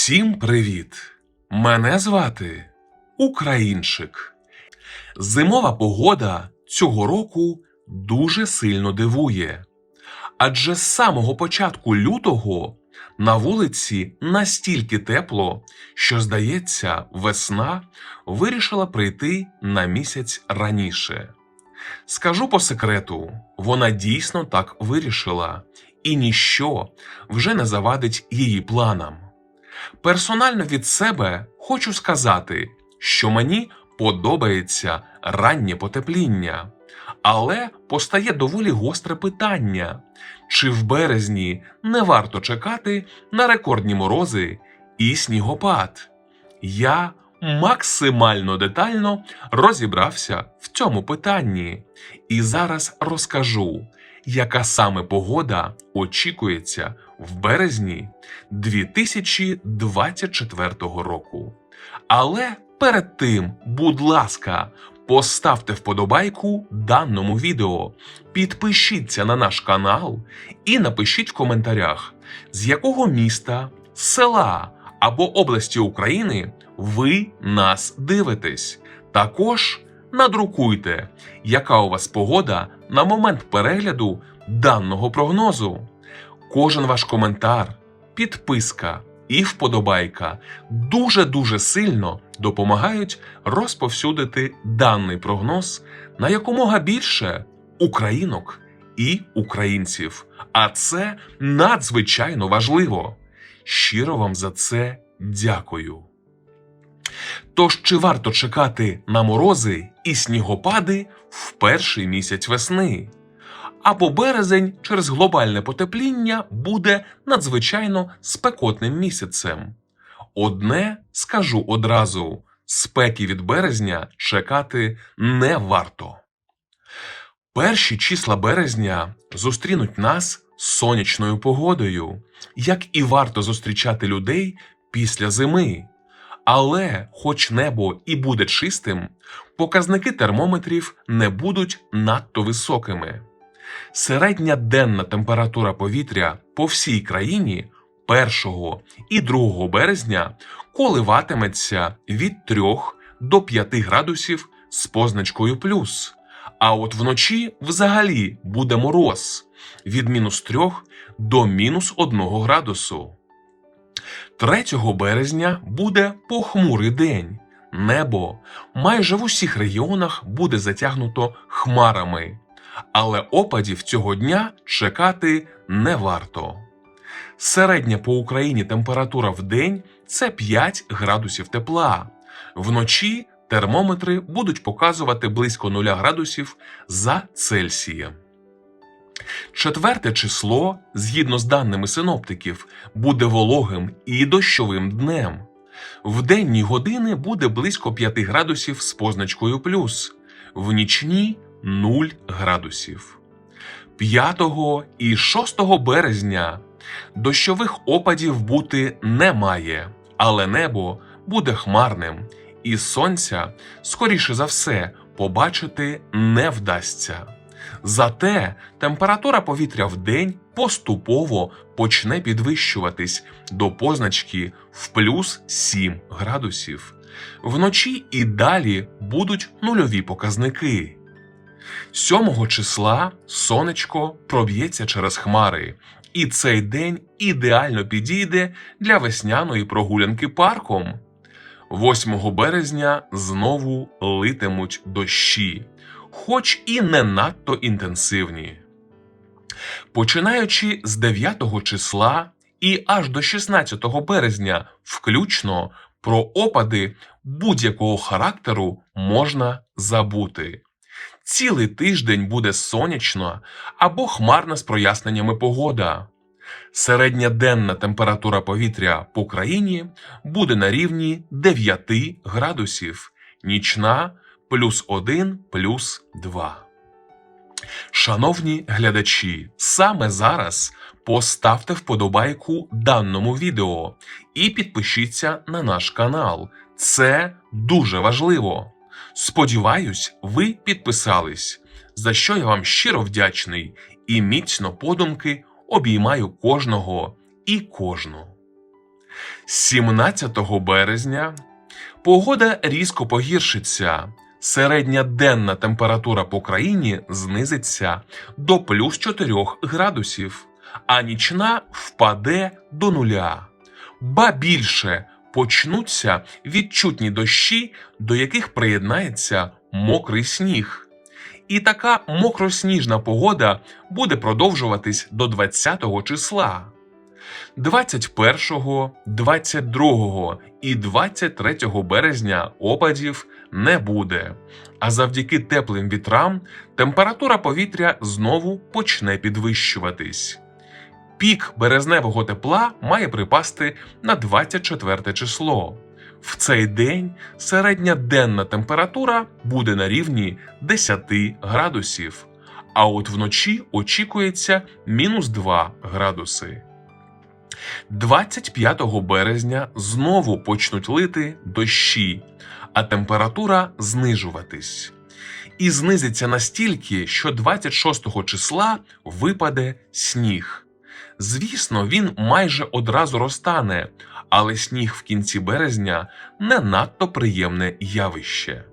Всім привіт! Мене звати Українчик. Зимова погода цього року дуже сильно дивує. Адже з самого початку лютого на вулиці настільки тепло, що, здається, весна вирішила прийти на місяць раніше. Скажу по секрету, вона дійсно так вирішила, і ніщо вже не завадить її планам. Персонально від себе хочу сказати, що мені подобається раннє потепління, але постає доволі гостре питання: чи в березні не варто чекати на рекордні морози і снігопад? Я максимально детально розібрався в цьому питанні і зараз розкажу, яка саме погода очікується в березні 2024 року. Але перед тим, будь ласка, поставте вподобайку даному відео, підпишіться на наш канал і напишіть в коментарях, з якого міста, села або області України ви нас дивитесь. Також надрукуйте, яка у вас погода на момент перегляду даного прогнозу. Кожен ваш коментар, підписка і вподобайка дуже-дуже сильно допомагають розповсюдити даний прогноз на якомога більше українок і українців. А це надзвичайно важливо. Щиро вам за це дякую. Тож чи варто чекати на морози і снігопади в перший місяць весни? Або березень через глобальне потепління буде надзвичайно спекотним місяцем. Одне скажу одразу: спеки від березня чекати не варто. Перші числа березня зустрінуть нас сонячною погодою, як і варто зустрічати людей після зими. Але, хоч небо і буде чистим, показники термометрів не будуть надто високими. Середня денна температура повітря по всій країні 1 і 2 березня коливатиметься від 3 до 5 градусів з позначкою плюс. А от вночі взагалі буде мороз від мінус 3 до мінус 1 градусу. 3 березня буде похмурий день. Небо майже в усіх регіонах буде затягнуто хмарами, але опадів цього дня чекати не варто. Середня по Україні температура в день це 5 градусів тепла. Вночі термометри будуть показувати близько 0 градусів за Цельсієм. Четверте число, згідно з даними синоптиків, буде вологим і дощовим днем. В денні години буде близько 5 градусів з позначкою плюс, в нічні 0 градусів. 5 і 6 березня дощових опадів бути не має, але небо буде хмарним, і сонця, скоріше за все, побачити не вдасться. Зате температура повітря в день поступово почне підвищуватись до позначки в плюс 7 градусів. Вночі і далі будуть нульові показники. 7 числа сонечко проб'ється через хмари, і цей день ідеально підійде для весняної прогулянки парком. 8 березня знову литимуть дощі, хоч і не надто інтенсивні. Починаючи з 9 числа і аж до 16 березня, включно про опади будь-якого характеру можна забути. Цілий тиждень буде сонячно або хмарна з проясненнями погода. Середня денна температура повітря по країні буде на рівні 9 градусів, нічна плюс 1 плюс 2. Шановні глядачі, саме зараз поставте вподобайку даному відео і підпишіться на наш канал. Це дуже важливо. Сподіваюсь, ви підписались, за що я вам щиро вдячний і міцно подумки обіймаю кожного і кожну. 17 березня погода різко погіршиться. Середня денна температура по країні знизиться до плюс 4 градусів, а нічна впаде до нуля. Ба більше почнуться відчутні дощі, до яких приєднається мокрий сніг. І така мокросніжна погода буде продовжуватись до 20 числа. 21, 22 і 23 березня опадів не буде, а завдяки теплим вітрам температура повітря знову почне підвищуватись. Пік березневого тепла має припасти на 24 число. В цей день середня денна температура буде на рівні 10 градусів, а от вночі очікується мінус 2 градуси. 25 березня знову почнуть лити дощі, а температура знижуватись. І знизиться настільки, що 26 числа випаде сніг. Звісно, він майже одразу розтане, але сніг в кінці березня не надто приємне явище.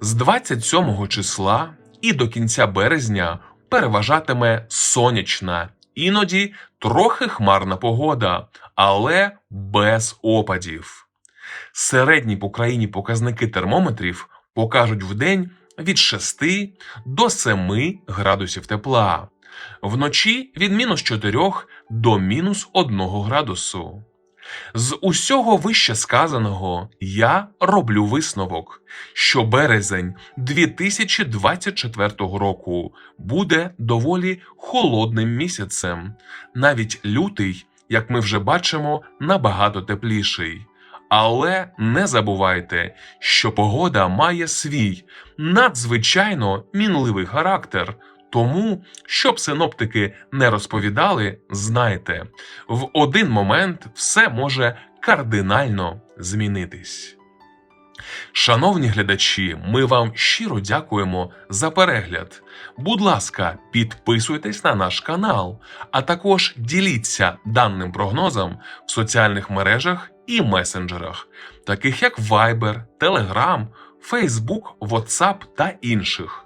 З 27 числа і до кінця березня переважатиме сонячна, іноді трохи хмарна погода, але без опадів. Середні по країні показники термометрів покажуть вдень від 6 до 7 градусів тепла, вночі від мінус 4 до мінус 1 градусу. З усього вище сказаного я роблю висновок, що березень 2024 року буде доволі холодним місяцем, навіть лютий, як ми вже бачимо, набагато тепліший. Але не забувайте, що погода має свій надзвичайно мінливий характер. Тому, щоб синоптики не розповідали, знайте, в один момент все може кардинально змінитись. Шановні глядачі, ми вам щиро дякуємо за перегляд. Будь ласка, підписуйтесь на наш канал, а також діліться даним прогнозом в соціальних мережах і месенджерах, таких як Viber, Telegram, Facebook, WhatsApp та інших.